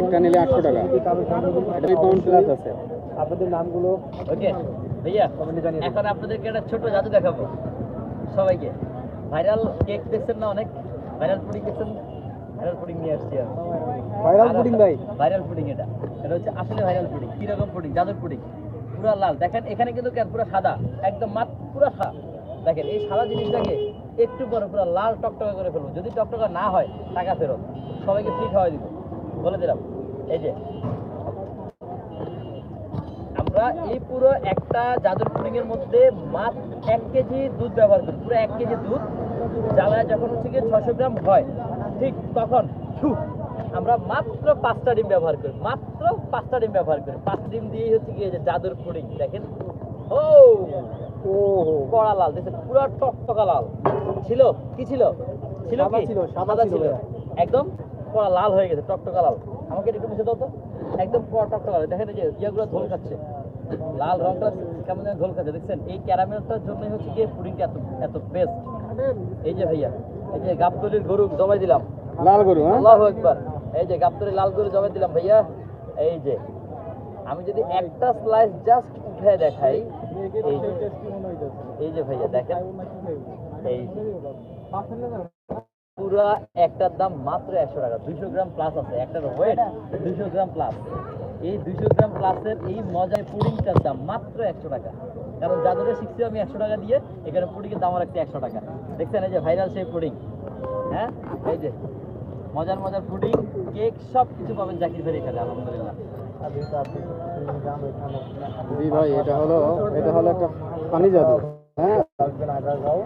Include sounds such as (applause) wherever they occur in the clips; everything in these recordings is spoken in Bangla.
একটা নিলে আটশো টাকা। যদি এটা পাউন্ড প্লাস আছে। আপনাদের নামগুলো ওকে ভাইয়া। এখন আপনাদেরকে একটা ছোট জাদু দেখাবো সবাইকে। ভাইরাল কেক দেখছেন না অনেক? ভাইরাল পুডিং দেখছেন? ভাইরাল পুডিং নিয়ে আসছি আর ভাইরাল পুডিং ভাই। ভাইরাল পুডিং এটা। এটা হচ্ছে আসলে ভাইরাল পুডিং কীরকম পুডিং জাদুর পুডিং পুরো লাল। দেখেন এখানে কিন্তু কেন? পুরো সাদা। একদম মাত্র পুরো সাদা। দেখেন এই সাদা জিনিসটাকে একটু পরে পুরো লাল টকটকা করে ফেলব। যদি টকটকা না হয় টাকা ফেরত। সবাইকে ফ্রি খাওয়াই দিব। বলে দিলাম। এই যে আমরা এই পুরো একটা জাদুর পুডিং এর মধ্যে মাত্র এক কেজি দুধ ব্যবহার করি। পুরো এক কেজি দুধ জ্বালায় যখন হচ্ছে গিয়ে ছশো গ্রাম হয় ঠিক তখন আমরা মাত্র পাঁচটা ডিম ব্যবহার করি মাত্র পাঁচটা ডিম ব্যবহার করি। পাঁচ ডিম দিয়েই হচ্ছে গিয়ে যে জাদুর পুডিং দেখেন। ও ও কড়া লাল দেখছেন? পুরো টকটকা লাল। ছিল? কি ছিল? ছিল কি? ছিল, সাদা ছিল একদম? কড়া লাল হয়ে গেছে টকটকা লাল। আমাকে একটু মিশে দাও তো। একদম কড়া টকটকা লাল। দেখেন এই যে ইয়েগুলো ঝোল খাচ্ছে। লাল রংটা কেমন যেন ঝোল খাচ্ছে। দেখছেন? এই ক্যারামেলটার জন্যই হচ্ছে গিয়ে পুডিংটা এত এত বেস্ট এই যে ভাইয়া এই যে গাবতলির গরু জবাই দিলাম। লাল গরু হ্যাঁ? আল্লাহু একবার এই যে গাবতলির লাল গরু জবাই দিলাম ভাইয়া। এই যে আমি যদি একটা স্লাইস জাস্ট উঠে দেখাই এই যে এই যে ভাইয়া দেখেন। এই। পুরা একটার দাম মাত্র একশো টাকা। দুইশো গ্রাম প্লাস আছে। একটার ওয়েট দুইশো গ্রাম প্লাস এই দুইশো গ্রাম প্লাসের এই মজায় পুডিংটার দাম মাত্র একশো টাকা। কারণ যাদের শিখছি আমি একশো টাকা দিয়ে এখানে পুডিংয়ের দাম রাখতে একশো টাকা। দেখছেন এই যে ভাইরাল সেই পুডিং। হ্যাঁ? এই যে মজার মজার পুডিং কেক সব কিছু পাবেন জাকির ভাই এখানে, আলহামদুলিল্লাহ। ভাই, এটা হলো এটা হলো একটা পানি জাদু।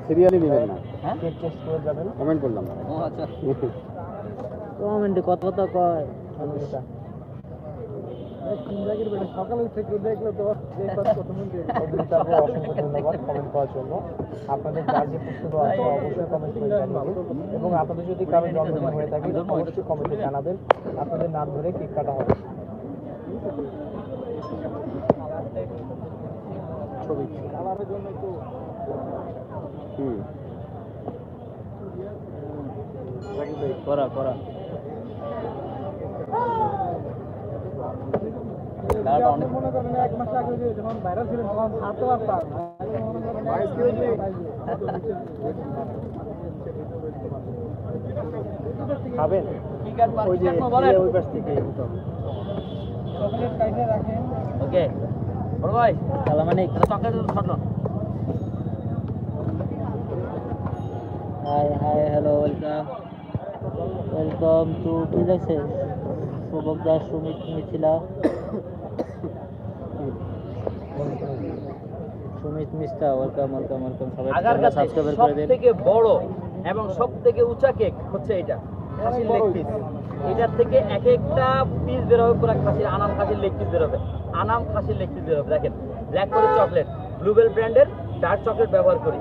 সিরিয়ালি নেবেন না। হ্যাঁ? কমেন্ট করলাম। ও আচ্ছা। (laughs) কমেন্টে কত কত কয়? সকালে থেকে দেখলে তো তারপর ধন্যবাদ কমেন্ট করার জন্য। আপনাদের যার যে প্রশ্নগুলো আছে অবশ্যই কমেন্ট করে জানাবেন এবং আপনাদের যদি কারও জন্মদিন হয়ে থাকে অবশ্যই কমেন্টে জানাবেন। আপনাদের নাম ধরে কেক কাটা হবে। ছবি। জন্য একটু করা করা। দাঁড়াটা অনেক মনে করেন এক মাস আগে যখন ভাইরাল ছিল তখন হাতে পারতাম খাবেন? ওই যে ওই পাশ থেকে চকলেট কাইটে রাখেন। ওকে। বড় ভাই। সালামানিক চকলেট ছোট। Hi hi hello welcome welcome to কি দেখছে Shubhak Das Sumit Mithila Sumit Mista welcome welcome welcome সবাই আগার কাছে সাবস্ক্রাইব করে দেন। থেকে বড় এবং সব থেকে উঁচা কেক হচ্ছে এটা। খাসির লেগ পিস এটার থেকে এক একটা পিস বের হবে পুরো খাসির আনাম খাসির লেগ পিস বের হবে। আনাম খাসির লেগ পিস বের হবে। দেখেন ব্ল্যাক করে চকলেট ব্লুবেল ব্র্যান্ডের ডার্ক চকলেট ব্যবহার করি।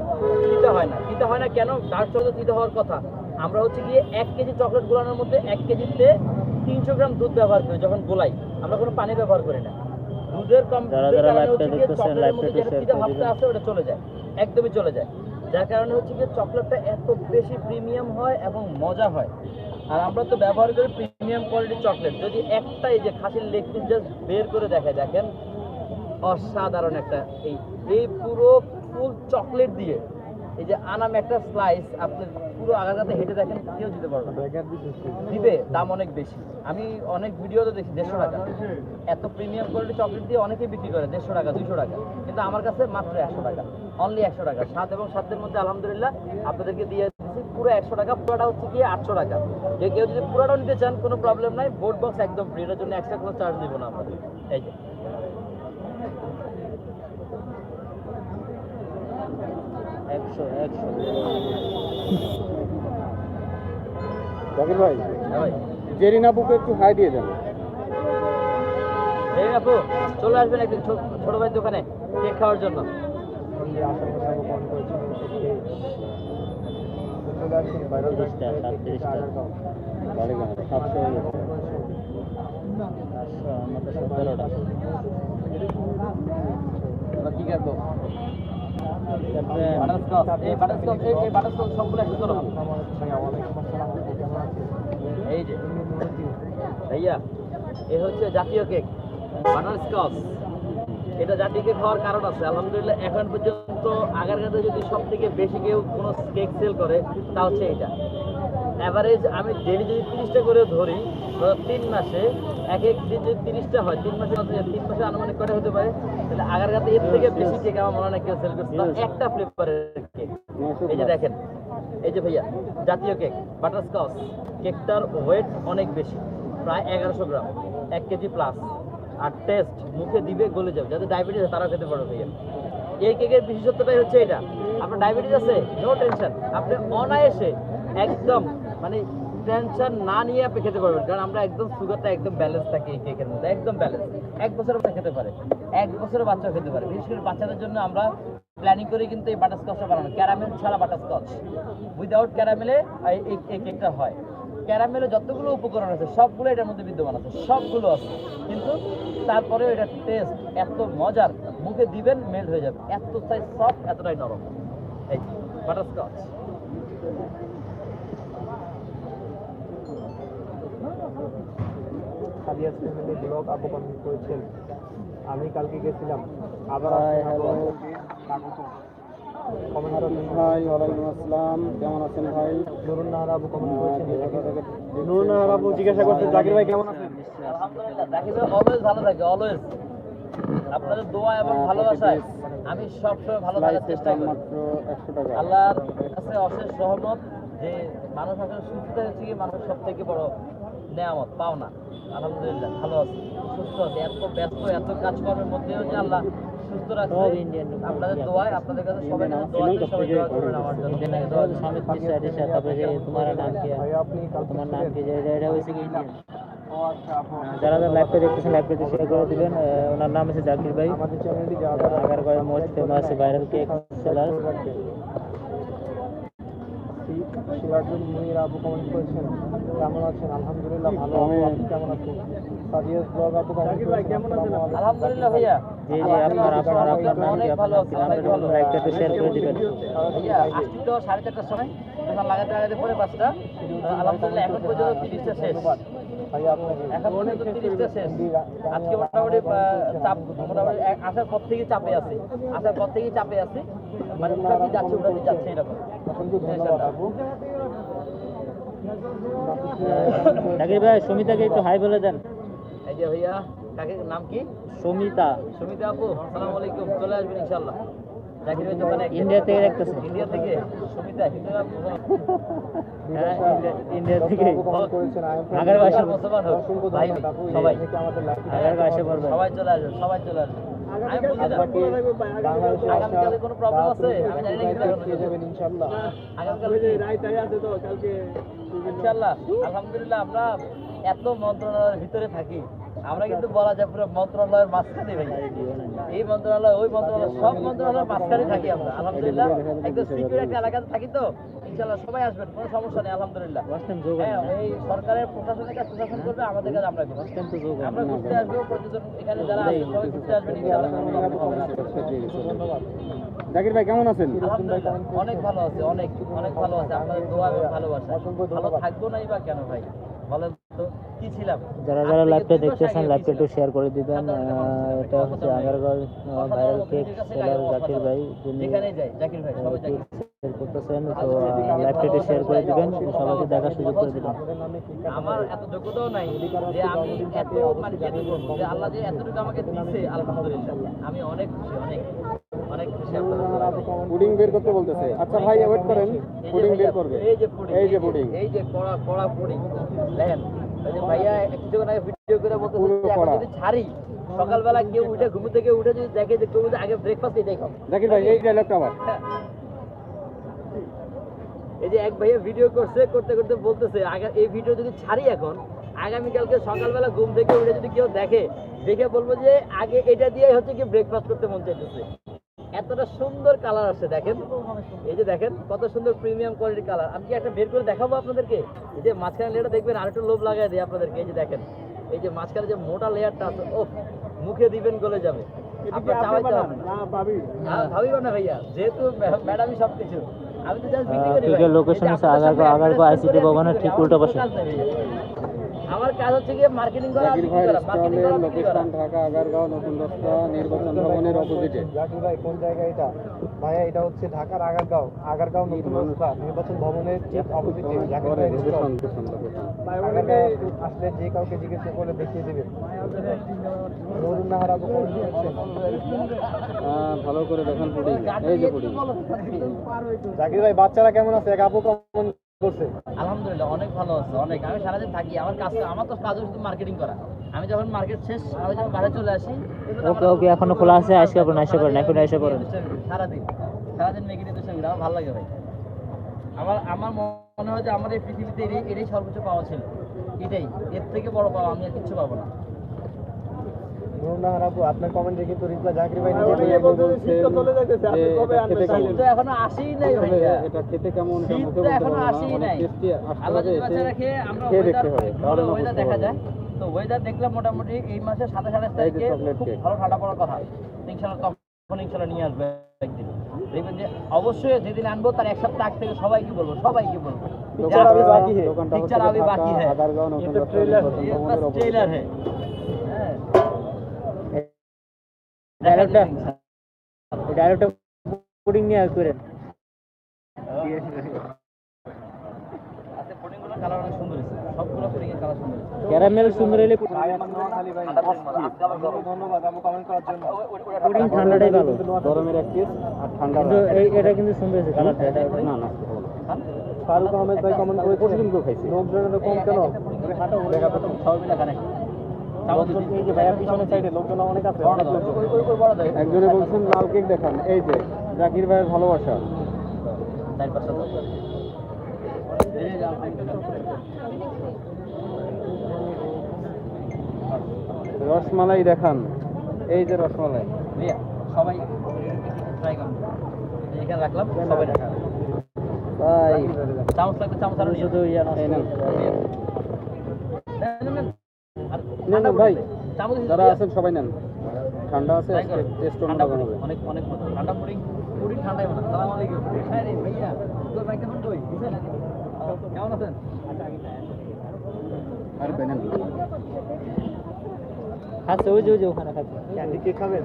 দিতে হয় না। দিতে হয় না কেন? ডার্ক চকলেট দিতে হওয়ার কথা। আমরা হচ্ছে গিয়ে এক কেজি চকলেট গোলানোর মধ্যে এক কেজিতে তিনশো গ্রাম দুধ ব্যবহার করি যখন গোলাই। আমরা কোনো পানি ব্যবহার করি না। দুধের কম ভাবটা আছে ওটা চলে যায়। একদমই চলে যায়। যার কারণে হচ্ছে গিয়ে চকলেটটা এত বেশি প্রিমিয়াম হয় এবং মজা হয়। আর আমরা তো ব্যবহার করি প্রিমিয়াম কোয়ালিটির চকলেট। যদি একটাই যে খাসির লেগ পিস জাস্ট বের করে দেখায় দেখেন। অসাধারণ একটা এই এই পুরো ফুল চকলেট দিয়ে। এই যে আনাম একটা স্লাইস আপনি পুরো আগাতে হেঁটে দেখেন, কেউ দিতে পারবে দিবে, দাম অনেক বেশি। আমি অনেক ভিডিওতে দেখি, দেড়শো টাকা। এত প্রিমিয়াম কোয়ালিটি চকলেট দিয়ে অনেকেই বিক্রি করে, দেড়শো টাকা দুশো টাকা। কিন্তু আমার কাছে মাত্র একশো টাকা। অনলি একশো টাকা। সাত এবং সাতের মধ্যে আলহামদুলিল্লাহ আপনাদেরকে দিয়ে দিচ্ছি পুরো একশো টাকা, পুরোটা হচ্ছে গিয়ে আটশো টাকা। যে কেউ যদি পুরোটা নিতে চান, কোনো প্রবলেম নাই। বোর্ড বক্স একদম ফ্রি এটার জন্য এক্সট্রা কোনো চার্জ দিব না আমাদের এই যে। একশো একশো। জাকির ভাই হ্যাঁ জেরিনা বুকে একটু হাই দিয়ে দেন। এই আপু চলে আসবেন একদিন ছোট ভাই দোকানে কেক খাওয়ার জন্য। তিরিশটা সাতত্রিশটা সাতশো। হয়ে গেছে আমাদের সতেরোটা কি বাটারস্কচ এই বাটারস্কচ বাটারস্কচ হচ্ছে জাতীয় কেক বাটার স্কচ এটা জাতীয় কেক হওয়ার কারণ আছে। আলহামদুলিল্লাহ, এখন পর্যন্ত আগারগাতে যদি সব থেকে বেশি কেউ কোনো কেক সেল করে তা হচ্ছে এটা অ্যাভারেজ আমি ডেলি যদি তিরিশটা করে ধরি তিন মাসে এক এক দিন যদি তিরিশটা হয় তিন মাসে তিন মাসে আনুমানিক কটা হতে পারে? তাহলে কাছে এর থেকে বেশি কেক আমার মনে হয় কেউ সেল করছে। একটা ফ্লেভারের কেক এই যে দেখেন এই যে ভাইয়া জাতীয় কেক বাটারস্কচ কেকটার ওয়েট অনেক বেশি প্রায় এগারোশো গ্রাম এক কেজি প্লাস আর টেস্ট মুখে দিবে গলে যাবে। যাদের ডায়াবেটিস আছে তারাও খেতে পারবে ভাইয়া। এই কেকের বিশেষত্বটাই হচ্ছে এটা। আপনার ডায়াবেটিস আছে? নো টেনশন আপনি অনায়াসে একদম মানে টেনশন না নিয়ে আপনি খেতে পারবেন, কারণ আমরা একদম সুগারটা একদম ব্যালেন্স থাকে এই কেকের মধ্যে, একদম ব্যালেন্স এক বছরের বাচ্চা খেতে পারে, এক বছরের বাচ্চা খেতে পারে। বিশেষ করে বাচ্চাদের জন্য আমরা প্ল্যানিং করে কিন্তু এই বাটারস্কচটা বানানো ক্যারামেল ছাড়া বাটারস্কচ উইদাউট ক্যারামেলে এই কেকটা হয়। ক্যারামেলে যতগুলো উপকরণ আছে, সবগুলো এটার মধ্যে বিদ্যমান আছে, সবগুলো আছে। কিন্তু তারপরেও এটা টেস্ট এত মজার, মুখে দিবেন মেল্ট হয়ে যাবে। এত সাইজ সফট এতটাই নরম। এই বাটারস্কচ সাদিয়াস ফ্যামিলি ব্লগ আপু করেছেন। আমি কালকে গেছিলাম। আবার ভাই ওয়ালাইকুম আসসালাম। কেমন আছেন ভাই? নুরুন নাহার আপু কমেন্ট নুরুন নাহার জিজ্ঞাসা করছে জাকির ভাই কেমন আছেন? আলহামদুলিল্লাহ জাকির ভাই অলওয়েজ ভালো থাকে অলওয়েজ আপনাদের দোয়া এবং ভালোবাসায় আমি সবসময় ভালো থাকার চেষ্টা করি। আল্লাহর কাছে অশেষ রহমত যে মানুষ আসলে সুস্থ হচ্ছে কি মানুষ সব থেকে বড় নেয়ামত পাওনা আলহামদুলিল্লাহ ভালো আছি। সুস্থ আছি। এত ব্যস্ত এত কাজকর্মের মধ্যেও যে আল্লাহ সুস্থ রাখছে আপনাদের দোয়ায় আপনাদের কাছে সবাই দোয়া সবাই দোয়া করবেন আমার জন্য। টিশা তারপরে যে তোমার নাম কি? ভাই আপনি তোমার নাম কি? যে এটা হয়েছে কি ও আচ্ছা যারা যারা লাইভটা দেখতেছেন লাইভটা শেয়ার করে দিবেন। ওনার নাম আছে জাকির ভাই। আমাদের চ্যানেলটি যারা যারা আগার করে most famous viral cake seller Sirajul Munir আপু কমেন্ট করেছেন। কেমন আছেন? আলহামদুলিল্লাহ ভালো। আমি কেমন আছেন? সাদিয়াস ব্লগ আপু কমেন্ট করেছেন। কেমন আছেন? আলহামদুলিল্লাহ ভাইয়া। জি জি আপনার আপনার আপনার নাম কি অনেক ভালো আপনার আছে কি অনেক ভালো লাইভটা একটু শেয়ার করে দিবেন। ভাইয়া আসছি তো সাড়ে চারটার সময়। তখন লাগাতে লাগাতে পরে পাঁচটা। আলহামদুলিল্লাহ এখন পর্যন্ত তিরিশটা শেষ। আজকে মোটামুটি চাপ মোটামুটি আসার পর থেকে চাপে আছে। আসার পর থেকেই চাপে আছে। মানে উঠাতে যাচ্ছে উঠাতে যাচ্ছে এরকম। জাকির ভাই সুমিতাকে একটু হাই বলে দেন। এই যে ভাইয়া কাকে নাম কি? সুমিতা। সুমিতা আপু আসসালামু আলাইকুম। চলে আসবেন ইনশাল্লাহ ইন্ডিয়া থেকে দেখতেছে। ইন্ডিয়া থেকে ইন্ডিয়া- থেকে। আগার বাসা মুসলমান হোক ভাই সবাই। আগার বাসা সবাই চলে সবাই চলে আগামীকালে কোনো আছে? আমি জানি না আলহামদুলিল্লাহ আমরা এত মন্ত্রণালয়ের ভিতরে থাকি। আমরা কিন্তু বলা যায় পুরো মন্ত্রণালয়ের মাঝখানে ভাই। এই মন্ত্রণালয় ওই মন্ত্রণালয় সব মন্ত্রণালয়ের মাঝখানে থাকি আমরা। আলহামদুলিল্লাহ একদম সিকিউর একটা এলাকাতে থাকি তো। ইনশাল্লাহ সবাই আসবেন কোনো সমস্যা নেই আলহামদুলিল্লাহ। হ্যাঁ এই সরকারের প্রশাসনের কাজ প্রশাসন করবে আমাদের কাজ আমরা করব। আমরা ঘুরতে আসব পর্যটন এখানে যারা আছে সবাই ঘুরতে আসবেন ইনশাল্লাহ জাকির ভাই কেমন আছেন? অনেক ভালো আছে অনেক অনেক ভালো আছে। আপনাদের দোয়া এবং ভালোবাসা। ভালো থাকব নাই বা কেন ভাই? বলেন। যারা যারা লাইভটা দেখতেছেন লাইভটা একটু শেয়ার করে দিবেন এটা হচ্ছে আগারগড় ভাইরাল কেক সেলার জাকির ভাই যিনি শেয়ার করতেছেন তো লাইভটা শেয়ার করে দিবেন সবাইকে দেখার সুযোগ করে দিবেন। আমার এত যোগ্যতাও নাই যে আমি এত মানে যেতে বলব যে আল্লাহ যে এতটুকু আমাকে দিচ্ছে আলহামদুলিল্লাহ। আমি অনেক খুশি অনেক অনেক খুশি আপনাদের দোয়ায় পুডিং বের করতে বলতেছে। আচ্ছা ভাই ওয়েট করেন। এই পুডিং বের করবে। এই যে পুডিং এই যে পুডিং। এই যে কড়া কড়া পুডিং দেখেন। ভাইয়া কিছুক্ষণ আগে ভিডিও করে বলতেছে এখন যদি ছাড়ি সকালবেলা কেউ উঠে ঘুম থেকে উঠে যদি দেখে যে কেউ যদি আগে ব্রেকফাস্ট এটাই খাও জাকির ভাই এই ডায়লগটা আবার। এই যে এক ভাইয়া ভিডিও করছে করতে করতে বলতেছে আগে এই ভিডিও যদি ছাড়ি এখন আগামীকালকে সকালবেলা ঘুম থেকে উঠে যদি কেউ দেখে দেখে বলব যে আগে এটা দিয়ে হচ্ছে কি ব্রেকফাস্ট করতে মন চাইতেছে। এতটা সুন্দর কালার আসছে দেখেন। এই যে দেখেন কত সুন্দর প্রিমিয়াম কোয়ালিটির কালার আমি কি একটা বের করে দেখাবো আপনাদেরকে? এই যে মাঝখানে লেয়ারটা দেখবেন আরেকটু লোভ লাগাই দিই আপনাদেরকে এই যে দেখেন। এই যে মাঝখানে যে মোটা লেয়ারটা আছে ও মুখে দিবেন গলে যাবে। আপনার চাওয়াইতে হবে না। হ্যাঁ, না ভাইয়া যেহেতু ম্যাডামই সব কিছু আমি তো জাস্ট বিক্রি আইসিটি ভবনের ঠিক উল্টো পাশে। আমার কাজ হচ্ছে গিয়ে মার্কেটিং করা জাকির বিক্রি করা মার্কেটিং করা লোকেশন ঢাকা আগারগাঁও নতুন রাস্তা নির্বাচন ভবনের অপোজিটে জাকির ভাই কোন জায়গা এটা? ভাইয়া এটা হচ্ছে ঢাকার আগারগাঁও। আগারগাঁও নতুন রাস্তা নির্বাচন ভবনের ঠিক অপোজিটে জাকির ভাই আসলে যে কাউকে জিজ্ঞেস করে দেখিয়ে দেবেন। নুরুন নাহার। ভালো করে দেখেন পুডিং। এই যে পুডিং। জাকির ভাই বাচ্চারা কেমন আছে? এক আপু কেমন? করছে। আলহামদুলিল্লাহ অনেক ভালো আছে অনেক। আমি সারাদিন থাকি আমার কাজ আমার তো কাজ শুধু মার্কেটিং করা। আমি যখন মার্কেট শেষ আমি যখন বাইরে চলে আসি ওকে ওকে এখনও খোলা আছে আজকে আপনার এসে করেন এখন এসে করেন সারাদিন সারাদিন। মেঘে নিতে সঙ্গে আমার ভালো লাগে ভাই। আমার আমার মনে হয় যে আমার এই পৃথিবীতে এটাই সর্বোচ্চ পাওয়া ছিল। এটাই। এর থেকে বড় পাওয়া আমি আর কিচ্ছু পাবো না। নুরুন নাহার আপু আপনার কমেন্টে কিন্তু রিপ্লাই জাকির ভাই নিজে আপনি দিয়ে বলছেন যে এটা খেতে কেমন শীত তো এখনো আসেই নাই আসলে ভাইয়া এটা খেতে কেমন এটা শীত মুখে তো বলতে এখনো পারবো না আসেই অনেক নাই টেস্টি আসতে আল্লাহ হবে যদি বাঁচা এসে রাখে আমরা খেয়ে ওয়েদার দেখতে হবে তাহলে না ওয়েদার বুঝতে দেখা পারবো। যায় তো ওয়েদার দেখলাম মোটামুটি এই মাসের সাতাশ আঠাশ এই যে তারিখে chocolate খুব cake। ভালো ঠান্ডা পড়ার কথা ইনশাল্লাহ তখন ইনশাল্লাহ নিয়ে আসবে একদিন দেখবেন যে অবশ্যই যেদিন আনবো তার এক সপ্তাহ আগ থেকে সবাইকে বলবো সবাইকে বলবো Picture अभी बाकी है। দোকানটা Picture হচ্ছে अभी ঢাকা बाकी है। আগারগাঁও নতুন ये तो রাস্তা trailer- নির্বাচন ये ভবনের बस opposite। ट्रेलर है ডায়লগটা ডায়লগটা পুডিং নিয়ে করেন আচ্ছা ক্যারামেল সুন্দর হলে জন্য। পুডিং ঠান্ডাটাই ভালো। গরমের এক পিস আর ঠান্ডা এটা কিন্তু সুন্দর হয়েছে কালারটা না না ফারুক আহমেদ ভাই কমেন্ট প্রতিদিন করে খাইছি লোকজনের কম কেন? দেখা তো সবাই মিলে খানে একজনে বলছেন লাল কেক দেখান। এই যে জাকির ভাইয়ের ভালোবাসা। রসমালাই দেখান। এই যে রসমালাই। সবাই এখানে রাখলাম সবাই তাই চামচ লাগবে চামচ আরও শুধু ইয়া নেন না ভাই যারা আছেন সবাই নেন। ঠান্ডা আছে টেস্ট ঠান্ডা হবে অনেক অনেক ঠান্ডা পুডিং পুডিং ঠান্ডাই বানা সালাম আলাইকুম। হ্যাঁ রে ভাইয়া। তোর মাইক্রোফোন কই? বুঝছেন? কেমন আছেন? আর বেনেন খাচ্ছে ওই যে ওই যে ওখানে খাচ্ছে। ক্যান্ডি কেক খাবেন?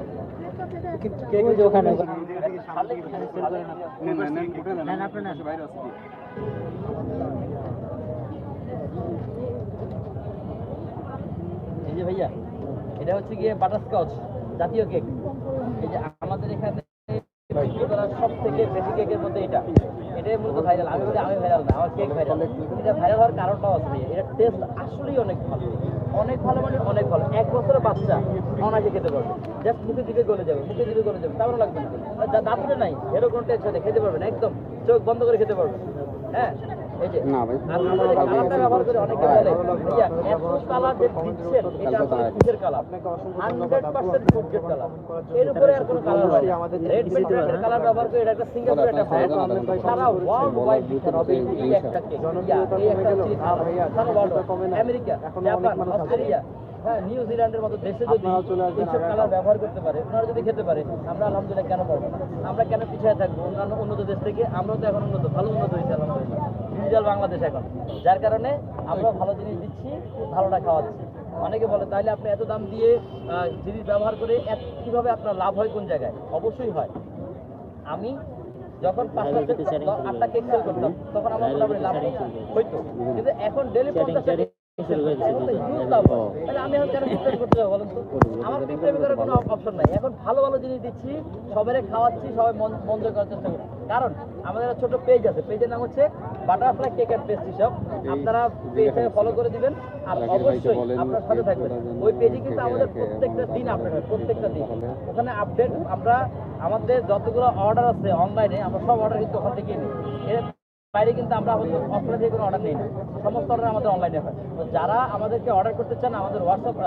ওই যে ওখানে নেন নেন নেন। উঠে নেন নেন, আপনি নেন। বাইরে আছে এই যে ভাইয়া এটা হচ্ছে গিয়ে বাটারস্কচ জাতীয় কেক। এই যে আমাদের এখানে সব থেকে বেশি কেকের মধ্যে এটা। এটাই মূলত ভাইরাল আমি বলি আমি ভাইরাল না আমার কেক ভাইরাল এটা ভাইরাল হওয়ার কারণটাও আছে ভাইয়া এটা টেস্ট আসলেই অনেক ভালো। অনেক ভালো মানে অনেক ভালো। এক বছরের বাচ্চা অনাকে খেতে পারবে। জাস্ট মুখে দিকে গলে যাবে মুখে দিকে গলে যাবে তারপরে লাগবে না। আর নাই এরকম টেনশন নেই খেতে পারবে না একদম। চোখ বন্ধ করে খেতে পারবে। হ্যাঁ? না ভাই এর উপরে আর কোনো কালার হয় আমাদের রেড কালার ব্যবহার করে এটা একটা সিঙ্গাপুর একটা ব্র্যান্ড সারা ওয়ার্ল্ড ওয়াইড হবে এই একটা কেক এই একটা চিজ সারা ওয়ার্ল্ড আমেরিকা। জাপান অস্ট্রেলিয়া হ্যাঁ নিউজিল্যান্ডের মতো দেশে যদি এইসব কালার ব্যবহার করতে পারে ওনারা যদি খেতে পারে আমরা আলহামদুলিল্লাহ কেন পারব না? আমরা কেন পিছিয়ে থাকব? অন্যান্য উন্নত দেশ থেকে আমরাও তো এখন উন্নত ভালো উন্নত হয়েছে আলহামদুলিল্লাহ। ডিজিটাল বাংলাদেশ এখন। যার কারণে আমরা ভালো জিনিস দিচ্ছি ভালোটা খাওয়াচ্ছি। অনেকে বলে তাহলে আপনি এত দাম দিয়ে জিনিস ব্যবহার করে কীভাবে আপনার লাভ হয় কোন জায়গায়? অবশ্যই হয়। আমি যখন পাঁচটা আটটা কেক সেল করতাম তখন আমার মোটামুটি লাভ হইতো কিন্তু এখন ডেলি পঞ্চাশটা setting শুরু করে দিয়েছে। তাহলে আমি এখন কেন বিজনেস করতে বলুন তো? আমার করার কোনো অপশন নাই। এখন ভালো ভালো জিনিস দিচ্ছি সবাই খাওয়াচ্ছি সবাই মন জয় করার চেষ্টা করছি। কারণ আমাদের একটা ছোট পেজ আছে। পেজের নাম হচ্ছে butterfly cake and pastry shop আপনারা পেজে ফলো করে দিবেন আর অবশ্যই আপনার সাথে থাকবেন। ওই পেজে কিন্তু আমাদের প্রত্যেকটা দিন আপডেট হয় প্রত্যেকটা দিন। ওখানে আপডেট আমরা আমাদের যতগুলো অর্ডার আছে অনলাইনে আমরা সব অর্ডার কিন্তু ওখান থেকে নিই। বাইরে কিন্তু আমরা অফলাইন থেকে কোনো অর্ডার নিই না। সমস্ত অর্ডার আমাদের অনলাইনে হয়। তো যারা আমাদেরকে অর্ডার করতে চান, আমাদের হোয়াটসঅ্যাপ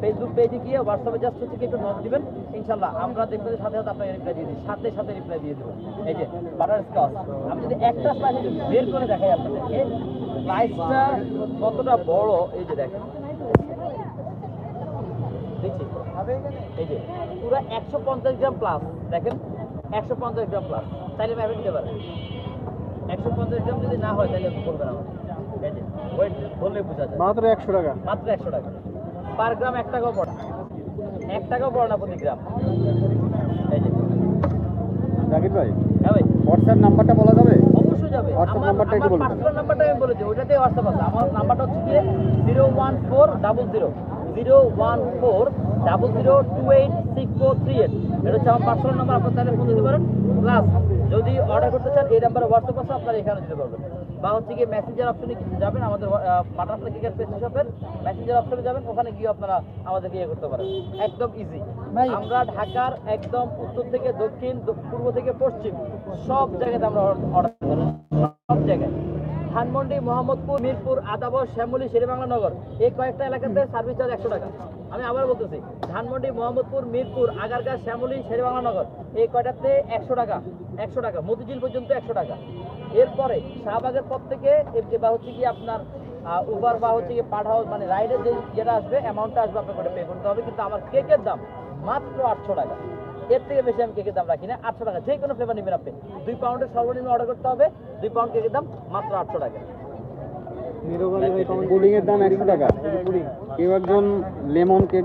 ফেসবুক পেজে গিয়ে হোয়াটসঅ্যাপে জাস্ট হচ্ছে একটু নোট দিবেন। ইনশাল্লাহ আমরা দেখব যে সাথে সাথে আপনাকে রিপ্লাই দিয়ে দিই। সাথে সাথে রিপ্লাই দিয়ে দেবো। এই যে বাটার স্কচ আমি যদি একটা স্লাইস বের করে দেখাই আপনাদেরকে। স্লাইসটা কতটা বড়? এই যে দেখেন। দেখছি। এই যে পুরো একশো পঞ্চাশ গ্রাম প্লাস দেখেন? একশো পঞ্চাশ গ্রাম প্লাস তাইলে আমি দিতে পারেন। একশো পঞ্চাশ গ্রাম যদি না হয় তাহলে বলবেন যে ওয়েট বললে বোঝা যায়। মাত্র একশো টাকা। মাত্র একশো টাকা। পার গ্রাম এক টাকাও পড়ে। এক টাকাও পড়ে না প্রতি গ্রাম। জাকির ভাই হ্যাঁ ভাই। হোয়াটসঅ্যাপ নাম্বারটা বলা যাবে? অবশ্যই যাবে। আমার নাম্বারটা একটু আমার পার্সোনাল নাম্বারটা আমি বলেছি ওইটাতে হোয়াটসঅ্যাপ আছে। আমার নাম্বারটা হচ্ছে zero one four double zero zero one four double zero two eight six four three eight. এটা হচ্ছে আমার পার্সোনাল নাম্বার আপনার চাইলে ফোন দিতে পারেন। প্লাস যদি অর্ডার করতে চান এই নাম্বারে হোয়াটসঅ্যাপ আছে আপনারা এখানে দিতে পারবেন। বা হচ্ছে গিয়ে মেসেঞ্জার অপশনে যাবেন আমাদের বাটারফ্লাই কিকার পেজ শপের মেসেঞ্জার অপশনে যাবেন ওখানে গিয়ে আপনারা আমাদেরকে ইয়ে করতে পারেন। একদম ইজি আমরা ঢাকার একদম উত্তর থেকে দক্ষিণ পূর্ব থেকে পশ্চিম সব জায়গাতে আমরা অর্ডার করি সব জায়গায়। ধানমন্ডি, মোহাম্মদপুর, মিরপুর, আদাবর, শ্যামলী, শেরেবাংলা নগর। এই কয়েকটা এলাকাতে সার্ভিস চার্জ একশো টাকা। আমি আবার বলতেছি, ধানমন্ডি, মোহাম্মদপুর, মিরপুর আগারগাঁ শ্যামলী, শেরেবাংলা নগর, এই কয়টাতে একশো টাকা একশো টাকা, মতিঝিল পর্যন্ত একশো টাকা। এরপরে শাহবাগের পর থেকে বা হচ্ছে কি আপনার উবার বা হচ্ছে কি পাঠাও মানে রাইডের যে যেটা আসবে অ্যামাউন্টটা আসবে আপনাকে পে করতে হবে, কিন্তু আমার কেকের দাম মাত্র আটশো টাকা। এর থেকে বেশি আমি কেকের দাম রাখি না আটশো টাকা। যে কোনো ফ্লেভার নেবেন আপনি। দুই পাউন্ডের সর্বনিম্ন অর্ডার করতে হবে দুই পাউন্ড কেকের দাম মাত্র আটশো টাকা। পুডিং এর দাম একশো টাকা। কেউ একজন লেমন কেক